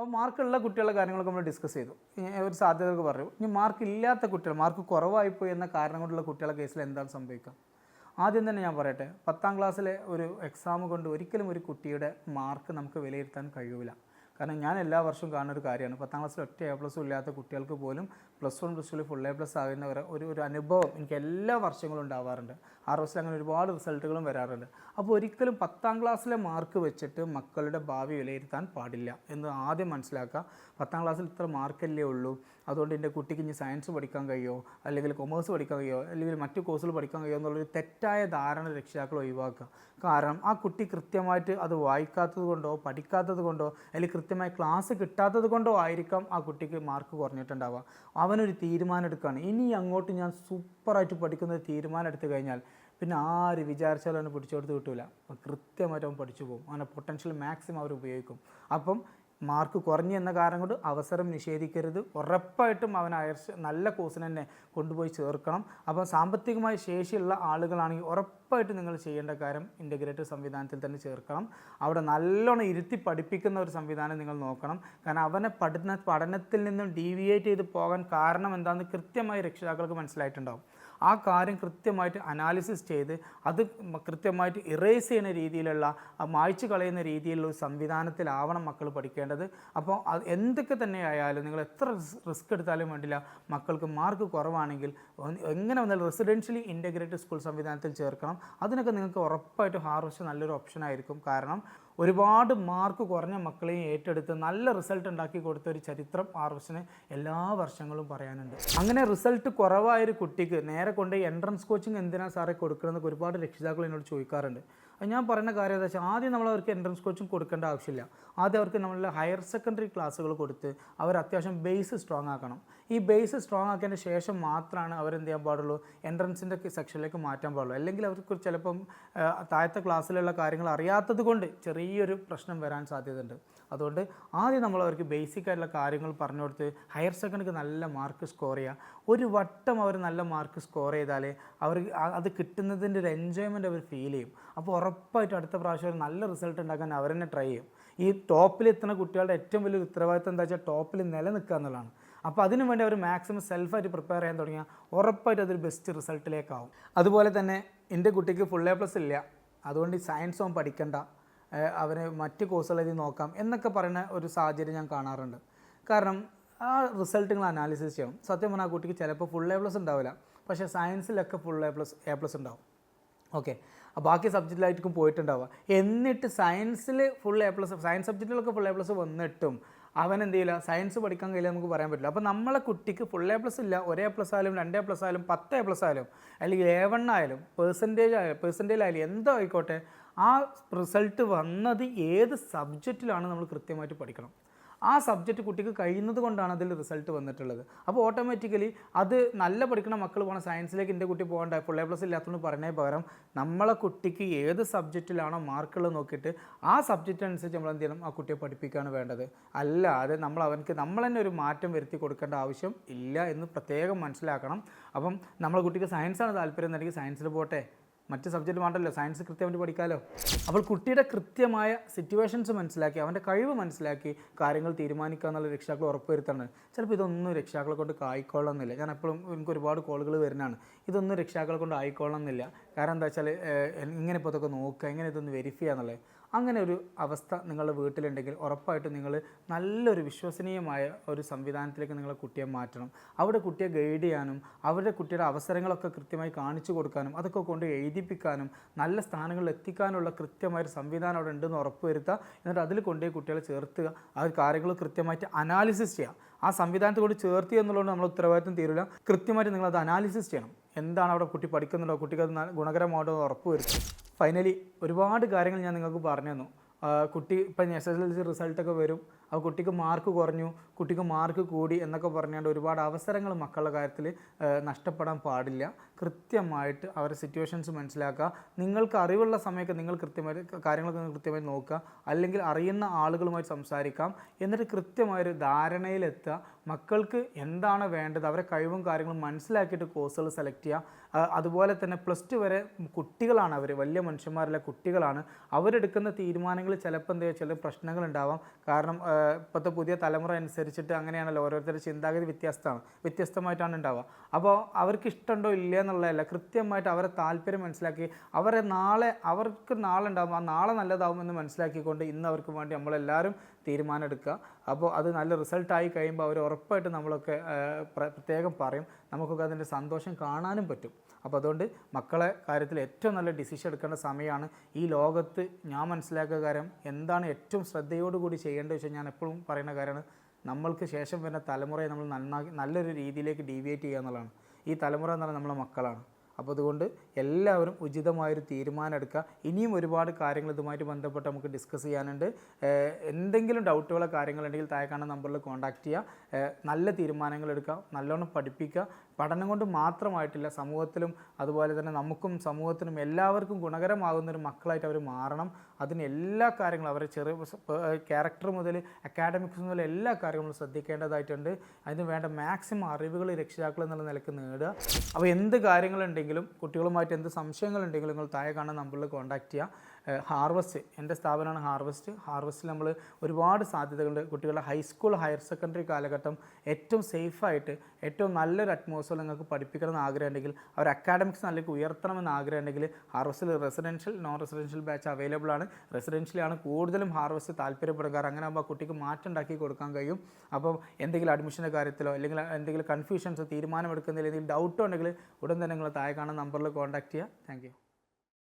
അപ്പോൾ മാർക്കുള്ള കുട്ടികളുടെ കാര്യങ്ങളൊക്കെ നമ്മൾ ഡിസ്കസ് ചെയ്തു. ഒരു സാധ്യതകൾ പറഞ്ഞു. ഇനി മാർക്ക് ഇല്ലാത്ത കുട്ടികൾ മാർക്ക് കുറവായിപ്പോയി എന്ന കാരണം കൊണ്ടുള്ള കുട്ടികളുടെ കേസിൽ എന്താണ് സംഭവിക്കുക? ആദ്യം തന്നെ ഞാൻ പറയട്ടെ പത്താം ക്ലാസ്സിലെ ഒരു എക്സാം കൊണ്ട് ഒരിക്കലും ഒരു കുട്ടിയുടെ മാർക്ക് നമുക്ക് വിലയിരുത്താൻ കഴിയില്ല കാരണം ഞാൻ എല്ലാ വർഷവും കാണുന്ന ഒരു കാര്യമാണ്. പത്താം ക്ലാസ്സിൽ ഒറ്റ എ പ്ലസ് ഇല്ലാത്ത കുട്ടികൾക്ക് പോലും പ്ലസ് വൺ പ്ലസ് ടുവിൽ ഫുൾ എ പ്ലസ് ആകുന്ന ഒരു- ഒരു ഒരു അനുഭവം എനിക്ക് എല്ലാ വർഷങ്ങളും ഉണ്ടാവാറുണ്ട്. ആറ് വർഷത്തിൽ അങ്ങനെ ഒരുപാട് റിസൾട്ടുകളും വരാറുണ്ട്. അപ്പോൾ ഒരിക്കലും പത്താം ക്ലാസ്സിലെ മാർക്ക് വെച്ചിട്ട് മക്കളുടെ ഭാവി വിലയിരുത്താൻ പാടില്ല എന്ന് ആദ്യം മനസ്സിലാക്കുക. പത്താം ക്ലാസ്സിൽ ഇത്ര മാർക്കല്ലേ ഉള്ളൂ. അതുകൊണ്ട് എന്റെ കുട്ടിക്ക് ഇനി സയൻസ് പഠിക്കാൻ കഴിയുമോ അല്ലെങ്കിൽ കൊമേഴ്സ് പഠിക്കാൻ കഴിയുമോ അല്ലെങ്കിൽ മറ്റു കോഴ്സുകൾ പഠിക്കാൻ കഴിയുമോ എന്നുള്ളൊരു തെറ്റായ ധാരണ രക്ഷിതാക്കൾ ഒഴിവാക്കുക. കാരണം ആ കുട്ടി കൃത്യമായിട്ട് അത് വായിക്കാത്തത് കൊണ്ടോ പഠിക്കാത്തത് കൊണ്ടോ അല്ലെങ്കിൽ കൃത്യമായി ക്ലാസ് കിട്ടാത്തത് കൊണ്ടോ ആയിരിക്കാം ആ കുട്ടിക്ക് മാർക്ക് കുറഞ്ഞിട്ടുണ്ടാവുക. അവനൊരു തീരുമാനം എടുക്കുകയാണ് ഇനി അങ്ങോട്ട് ഞാൻ സൂപ്പറായിട്ട് പഠിക്കുന്ന ഒരു തീരുമാനം എടുത്തു കഴിഞ്ഞാൽ പിന്നെ ആര് വിചാരിച്ചാലും അവനെ പിടിച്ചെടുത്ത് കിട്ടില്ല കൃത്യമായിട്ട് അവൻ പഠിച്ചു പോകും അവനെ പൊട്ടൻഷ്യൽ മാക്സിമം അവർ ഉപയോഗിക്കും. അപ്പം മാർക്ക് കുറഞ്ഞു എന്ന കാരണം കൊണ്ട് അവസരം നിഷേധിക്കരുത്. ഉറപ്പായിട്ടും അവൻ അയർ നല്ല കോഴ്സിന് തന്നെ കൊണ്ടുപോയി ചേർക്കണം. അപ്പം സാമ്പത്തികമായി ശേഷിയുള്ള ആളുകളാണെങ്കിൽ ഉറപ്പായിട്ട് നിങ്ങൾ ചെയ്യേണ്ട കാര്യം ഇന്റഗ്രേറ്റഡ് സംവിധാനത്തിൽ തന്നെ ചേർക്കണം. അവിടെ നല്ലോണം ഇരുത്തി പഠിപ്പിക്കുന്ന ഒരു സംവിധാനം നിങ്ങൾ നോക്കണം. കാരണം അവനെ പഠന പഠനത്തിൽ നിന്നും ഡീവിയേറ്റ് ചെയ്ത് പോകാൻ കാരണം എന്താണെന്ന് കൃത്യമായി രക്ഷിതാക്കൾക്ക് മനസ്സിലായിട്ടുണ്ടാവും. ആ കാര്യം കൃത്യമായിട്ട് അനാലിസിസ് ചെയ്ത് അത് കൃത്യമായിട്ട് ഇറേസ് ചെയ്യുന്ന രീതിയിലുള്ള മായ്ച്ചു കളയുന്ന രീതിയിലുള്ള ഒരു സംവിധാനത്തിലാവണം മക്കൾ പഠിക്കേണ്ടത്. അപ്പോൾ അത് എന്തൊക്കെ തന്നെ ആയാലും നിങ്ങൾ എത്ര റിസ്ക് എടുത്താലും വേണ്ടില്ല. മക്കൾക്ക് മാർക്ക് കുറവാണെങ്കിൽ എങ്ങനെ വന്നാലും റെസിഡൻഷ്യലി ഇന്റഗ്രേറ്റഡ് സ്കൂൾ സംവിധാനത്തിൽ ചേർക്കണം. അതിനൊക്കെ നിങ്ങൾക്ക് ഉറപ്പായിട്ട് ഹാർവസ്റ്റ് നല്ലൊരു ഓപ്ഷൻ ആയിരിക്കും. കാരണം ഒരുപാട് മാർക്ക് കുറഞ്ഞ മക്കളെയും ഏറ്റെടുത്ത് നല്ല റിസൾട്ട് ഉണ്ടാക്കി കൊടുത്ത ഒരു ചരിത്രം ആർവസിന് എല്ലാ വർഷങ്ങളും പറയാനുണ്ട്. അങ്ങനെ റിസൾട്ട് കുറവായ ഒരു കുട്ടിക്ക് നേരെ കൊണ്ട് എൻട്രൻസ് കോച്ചിങ് എന്തിനാണ് സാറേ കൊടുക്കണമെന്നൊക്കെ ഒരുപാട് രക്ഷിതാക്കൾ എന്നോട് ചോദിക്കാറുണ്ട്. ഞാൻ പറയുന്ന കാര്യം എന്താ വെച്ചാൽ ആദ്യം നമ്മൾ അവർക്ക് എൻട്രൻസ് കോച്ചിങ് കൊടുക്കേണ്ട ആവശ്യമില്ല. ആദ്യം അവർക്ക് നമ്മൾ ഹയർ സെക്കൻഡറി ക്ലാസ്സുകൾ കൊടുത്ത് അവർ അത്യാവശ്യം ബേസ് സ്ട്രോങ് ആക്കണം. ഈ ബേസ് സ്ട്രോങ് ആക്കിയതിന് ശേഷം മാത്രമാണ് അവരെന്ത് ചെയ്യാൻ പാടുള്ളൂ? എൻട്രൻസിന്റെ സെക്ഷനിലേക്ക് മാറ്റാൻ പാടുള്ളൂ. അല്ലെങ്കിൽ അവർക്ക് ചിലപ്പം താഴത്തെ ക്ലാസ്സിലുള്ള കാര്യങ്ങൾ അറിയാത്തത് കൊണ്ട് ചെറിയൊരു പ്രശ്നം വരാൻ സാധ്യതയുണ്ട്. അതുകൊണ്ട് ആദ്യം നമ്മൾ അവർക്ക് ബേസിക് ആയിട്ടുള്ള കാര്യങ്ങൾ പറഞ്ഞു കൊടുത്ത് ഹയർ സെക്കൻഡറിക്ക് നല്ല മാർക്ക് സ്കോർ ചെയ്യുക ഒരു വട്ടം അവർ നല്ല മാർക്ക് സ്കോർ ചെയ്താലേ അവർ അത് കിട്ടുന്നതിന്റെ ഒരു എൻജോയ്മെന്റ് അവർ ഫീൽ ചെയ്യും. അപ്പോൾ ഉറപ്പായിട്ടും അടുത്ത പ്രാവശ്യം നല്ല റിസൾട്ട് ഉണ്ടാക്കാൻ അവർ ട്രൈ ചെയ്യും. ഈ ടോപ്പിൽ എത്തുന്ന കുട്ടികളുടെ ഏറ്റവും വലിയ ഉത്തരവാദിത്തം എന്താ വെച്ചാൽ ടോപ്പിൽ നിലനിൽക്കുക എന്നുള്ളതാണ്. അപ്പോൾ അതിനു വേണ്ടി അവർ മാക്സിമം സെൽഫായിട്ട് പ്രിപ്പയർ ചെയ്യാൻ തുടങ്ങിയാൽ ഉറപ്പായിട്ട് അതൊരു ബെസ്റ്റ് റിസൾട്ടിലേക്കാവും. അതുപോലെ തന്നെ എന്റെ കുട്ടിക്ക് ഫുൾ എ പ്ലസ് ഇല്ല. അതുകൊണ്ട് സയൻസ് അവൻ പഠിക്കണ്ട. അവന് മറ്റ് കോഴ്സുകളിൽ നോക്കാം എന്നൊക്കെ പറയുന്ന ഒരു സാഹചര്യം ഞാൻ കാണാറുണ്ട്. കാരണം ആ റിസൾട്ടുകൾ അനാലിസിസ് ചെയ്യും സത്യം പറഞ്ഞാൽ ആ കുട്ടിക്ക് ചിലപ്പോൾ ഫുൾ എ പ്ലസ് ഉണ്ടാവില്ല. പക്ഷേ സയൻസിലൊക്കെ full A plus A plus ഉണ്ടാവും. ഓക്കെ. ബാക്കി സബ്ജക്റ്റിലായിരിക്കും പോയിട്ടുണ്ടാവുക. എന്നിട്ട് സയൻസിൽ ഫുൾ എ പ്ലസ് സയൻസ് സബ്ജക്റ്റിലൊക്കെ ഫുൾ എ പ്ലസ് വന്നിട്ടും അവൻ എന്ത് ചെയ്യില്ല സയൻസ് പഠിക്കാൻ കഴിയില്ല നമുക്ക് പറയാൻ പറ്റില്ല. അപ്പോൾ നമ്മളെ കുട്ടിക്ക് ഫുൾ എ പ്ലസ് ഇല്ല ഒരേ പ്ലസ് ആയാലും രണ്ട് പ്ലസ് ആയാലും പത്ത് എ പ്ലസ് ആയാലും അല്ലെങ്കിൽ എ വൺ ആയാലും പെർസെന്റേജ് ആയാലും പെർസെന്റേജ് ആയാലും എന്തോ ആയിക്കോട്ടെ ആ റിസൾട്ട് വന്നത് ഏത് സബ്ജക്റ്റിലാണ് നമ്മൾ കൃത്യമായിട്ട് പഠിക്കണം. ആ സബ്ജക്റ്റ് കുട്ടിക്ക് കഴിയുന്നത് കൊണ്ടാണ് അതിൽ റിസൾട്ട് വന്നിട്ടുള്ളത്. അപ്പോൾ ഓട്ടോമാറ്റിക്കലി അത് നല്ല പഠിക്കുന്ന മക്കൾ പോകണം സയൻസിലേക്ക് എന്റെ കുട്ടി പോകേണ്ട ഫുൾ എ പ്ലസ് ഇല്ലാത്തതുകൊണ്ട് പറഞ്ഞേ പകരം നമ്മളെ കുട്ടിക്ക് ഏത് സബ്ജക്റ്റിലാണോ മാർക്കുള്ളത് നോക്കിയിട്ട് ആ സബ്ജക്റ്റ് അനുസരിച്ച് നമ്മൾ എന്ത് ചെയ്യണം? ആ കുട്ടിയെ പഠിപ്പിക്കുകയാണ് വേണ്ടത്. അല്ലാതെ നമ്മൾ അവനക്ക് നമ്മൾ തന്നെ ഒരു മാറ്റം വരുത്തി കൊടുക്കേണ്ട ആവശ്യം ഇല്ല എന്ന് പ്രത്യേകം മനസ്സിലാക്കണം. അപ്പം നമ്മളെ കുട്ടിക്ക് സയൻസാണ് താല്പര്യം എന്നുണ്ടെങ്കിൽ സയൻസിൽ പോട്ടെ. മറ്റ് സബ്ജക്റ്റ് വേണ്ടല്ലോ സയൻസ് കൃത്യമായിട്ട് പഠിക്കാമല്ലോ അപ്പോൾ കുട്ടിയുടെ കൃത്യമായ സിറ്റുവേഷൻസ് മനസ്സിലാക്കി അവന്റെ കഴിവ് മനസ്സിലാക്കി കാര്യങ്ങൾ തീരുമാനിക്കുക എന്നുള്ള രക്ഷിതാക്കൾ ഉറപ്പുവരുത്താണ്. ചിലപ്പോൾ ഇതൊന്നും രക്ഷിതാക്കളെ കൊണ്ട് ആയിക്കൊള്ളണം എന്നില്ല ഞാൻ എപ്പോഴും എനിക്ക് ഒരുപാട് കോളുകൾ വരുന്നതാണ്. ഇതൊന്നും രക്ഷിതാക്കളെ കൊണ്ട് ആയിക്കൊള്ളണം എന്നില്ല കാരണം എന്താ വെച്ചാൽ ഇങ്ങനെ ഇപ്പോൾ ഇതൊക്കെ നോക്കുക എങ്ങനെ ഇതൊന്ന് വെരിഫൈ ചെയ്യാന്നുള്ളത് അങ്ങനെ ഒരു അവസ്ഥ നിങ്ങളുടെ വീട്ടിലുണ്ടെങ്കിൽ ഉറപ്പായിട്ടും നിങ്ങൾ നല്ലൊരു വിശ്വസനീയമായ ഒരു സംവിധാനത്തിലേക്ക് നിങ്ങളെ കുട്ടിയെ മാറ്റണം. അവിടെ കുട്ടിയെ ഗൈഡ് ചെയ്യാനും അവരുടെ കുട്ടിയുടെ അവസരങ്ങളൊക്കെ കൃത്യമായി കാണിച്ചു കൊടുക്കാനും അതൊക്കെ കൊണ്ട് എഴുതിപ്പിക്കാനും നല്ല സ്ഥാനങ്ങളിൽ എത്തിക്കാനുള്ള കൃത്യമായ ഒരു സംവിധാനം അവിടെ ഉണ്ടെന്ന് ഉറപ്പുവരുത്തുക. എന്നിട്ട് അതിൽ കൊണ്ടുപോയി കുട്ടികളെ ചേർത്തുക. ആ കാര്യങ്ങൾ കൃത്യമായിട്ട് അനാലിസിസ് ചെയ്യുക. ആ സംവിധാനത്തോട് ചേർത്തി എന്നുള്ളതുകൊണ്ട് നമ്മൾ ഉത്തരവാദിത്വം തീരില്ല. കൃത്യമായിട്ട് നിങ്ങളത് അനാലിസിസ് ചെയ്യണം. എന്താണ് അവിടെ കുട്ടി പഠിക്കുന്നുണ്ടോ കുട്ടിക്ക് അത് ഗുണകരമാണോ എന്ന് ഉറപ്പുവരുത്തുക ഫൈനലി ഒരുപാട് കാര്യങ്ങൾ ഞാൻ നിങ്ങൾക്ക് പറഞ്ഞു തന്നു. കുട്ടി ഇപ്പം എസ് എസ് എൽ സി റിസൾട്ടൊക്കെ വരും. ആ കുട്ടിക്ക് മാർക്ക് കുറഞ്ഞു കുട്ടിക്ക് മാർക്ക് കൂടി എന്നൊക്കെ പറഞ്ഞുകൊണ്ട് ഒരുപാട് അവസരങ്ങൾ മക്കളുടെ കാര്യത്തിൽ നഷ്ടപ്പെടാൻ പാടില്ല. കൃത്യമായിട്ട് അവരുടെ സിറ്റുവേഷൻസ് മനസ്സിലാക്കുക. നിങ്ങൾക്ക് അറിവുള്ള സമയത്ത് നിങ്ങൾ കൃത്യമായിട്ട് കാര്യങ്ങളൊക്കെ കൃത്യമായി നോക്കുക. അല്ലെങ്കിൽ അറിയുന്ന ആളുകളുമായി സംസാരിക്കാം. എന്നിട്ട് കൃത്യമായൊരു ധാരണയിലെത്തുക. മക്കൾക്ക് എന്താണ് വേണ്ടത് അവരെ കഴിവും കാര്യങ്ങളും മനസ്സിലാക്കിയിട്ട് കോഴ്സുകൾ സെലക്ട് ചെയ്യുക. അതുപോലെ തന്നെ പ്ലസ് ടു വരെ കുട്ടികളാണ് അവർ വലിയ മനുഷ്യന്മാരിലെ കുട്ടികളാണ്. അവരെടുക്കുന്ന തീരുമാനങ്ങൾ ചിലപ്പോൾ എന്താ ചില പ്രശ്നങ്ങളുണ്ടാവാം കാരണം ഇപ്പോഴത്തെ പുതിയ തലമുറ അനുസരിച്ചിട്ട് അങ്ങനെയാണല്ലോ ഓരോരുത്തരുടെ ചിന്താഗതി വ്യത്യസ്തമാണ്. വ്യത്യസ്തമായിട്ടാണ് ഉണ്ടാവുക. അപ്പോൾ അവർക്ക് ഇഷ്ടമുണ്ടോ ഇല്ല എന്നുള്ളതല്ല കൃത്യമായിട്ട് അവരെ താല്പര്യം മനസ്സിലാക്കി അവരെ നാളെ അവർക്ക് നാളെ ഉണ്ടാകും ആ നാളെ നല്ലതാവുമെന്ന് മനസ്സിലാക്കിക്കൊണ്ട് ഇന്ന് അവർക്ക് വേണ്ടി നമ്മളെല്ലാവരും തീരുമാനം എടുക്കുക അപ്പോൾ അത് നല്ല റിസൾട്ടായി കഴിയുമ്പോൾ അവർ ഉറപ്പായിട്ട് നമ്മളൊക്കെ പ്രത്യേകം പറയും. നമുക്കൊക്കെ അതിന്റെ സന്തോഷം കാണാനും പറ്റും. അപ്പോൾ അതുകൊണ്ട് മക്കളെ കാര്യത്തിൽ ഏറ്റവും നല്ല ഡിസിഷൻ എടുക്കേണ്ട സമയമാണ് ഈ ലോകത്ത് ഞാൻ മനസ്സിലാക്കിയ കാര്യം എന്താണ് ഏറ്റവും ശ്രദ്ധയോടുകൂടി ചെയ്യേണ്ടത് വെച്ചാൽ ഞാൻ എപ്പോഴും പറയുന്ന കാര്യമാണ്. നമ്മൾക്ക് ശേഷം വരുന്ന തലമുറയെ നമ്മൾ നന്നാക്കി നല്ലൊരു രീതിയിലേക്ക് ഡീവിയേറ്റ് ചെയ്യുക എന്നുള്ളതാണ്. ഈ തലമുറ എന്ന് പറഞ്ഞാൽ നമ്മളെ മക്കളാണ്. അപ്പോൾ അതുകൊണ്ട് എല്ലാവരും ഉചിതമായൊരു തീരുമാനം എടുക്കുക ഇനിയും ഒരുപാട് കാര്യങ്ങൾ ഇതുമായിട്ട് ബന്ധപ്പെട്ട് നമുക്ക് ഡിസ്കസ് ചെയ്യാനുണ്ട്. എന്തെങ്കിലും ഡൗട്ടുകളോ കാര്യങ്ങളുണ്ടെങ്കിൽ താഴെ കാണുന്ന നമ്പറിൽ കോൺടാക്റ്റ് ചെയ്യുക. നല്ല തീരുമാനങ്ങൾ എടുക്കുക. നല്ലോണം പഠിപ്പിക്കുക. പഠനം കൊണ്ട് മാത്രമായിട്ടില്ല സമൂഹത്തിലും അതുപോലെ തന്നെ നമുക്കും സമൂഹത്തിനും എല്ലാവർക്കും ഗുണകരമാകുന്ന ഒരു മക്കളായിട്ട് അവർ മാറണം. അതിന് എല്ലാ കാര്യങ്ങളും അവരെ ചെറിയ ക്യാരക്ടർ മുതൽ അക്കാഡമിക്സ് മുതൽ എല്ലാ കാര്യങ്ങളും ശ്രദ്ധിക്കേണ്ടതായിട്ടുണ്ട്. അതിന് വേണ്ട മാക്സിമം അറിവുകൾ രക്ഷിതാക്കൾ എന്നുള്ള നിലയ്ക്ക് നേടുക. അപ്പോൾ എന്ത് കാര്യങ്ങളുണ്ടെങ്കിലും കുട്ടികളുമായിട്ട് എന്ത് സംശയങ്ങളുണ്ടെങ്കിലും നിങ്ങൾ താഴെ കാണുന്ന നമ്പറിൽ കോൺടാക്റ്റ് ചെയ്യുക. ഹാർവസ്റ്റ് എന്റെ സ്ഥാപനമാണ് ഹാർവസ്റ്റ്. ഹാർവസ്റ്റിൽ നമ്മൾ ഒരുപാട് സാധ്യതകളുണ്ട്. കുട്ടികളുടെ ഹൈസ്കൂൾ ഹയർ സെക്കൻഡറി കാലഘട്ടം ഏറ്റവും സേഫായിട്ട് ഏറ്റവും നല്ലൊരു അറ്റ്മോസ്ഫിയർ നിങ്ങൾക്ക് പഠിപ്പിക്കണം എന്ന് ആഗ്രഹമുണ്ടെങ്കിൽ അവർ അക്കാഡമിക്സ് നല്ലേക്ക് ഉയർത്തണമെന്ന് ആഗ്രഹമുണ്ടെങ്കിൽ ഹാർവസ്റ്റിൽ residential non residential batch available ആണ് റെസിഡൻഷ്യലാണ് കൂടുതലും ഹാർവസ്റ്റ് താല്പര്യപ്പെടുക. അങ്ങനെ ആകുമ്പോൾ കുട്ടിക്ക് മാറ്റം ഉണ്ടാക്കി കൊടുക്കാൻ കഴിയും. അപ്പോൾ എന്തെങ്കിലും അഡ്മിഷന്റെ കാര്യത്തിലോ അല്ലെങ്കിൽ എന്തെങ്കിലും കൺഫ്യൂഷൻസോ തീരുമാനമെടുക്കുന്നതിൽ എന്തെങ്കിലും ഡൗട്ടോ ഉണ്ടെങ്കിൽ ഉടൻ തന്നെ നിങ്ങൾ താഴെ കാണുന്ന നമ്പറിൽ കോൺടാക്ട് ചെയ്യുക. താങ്ക്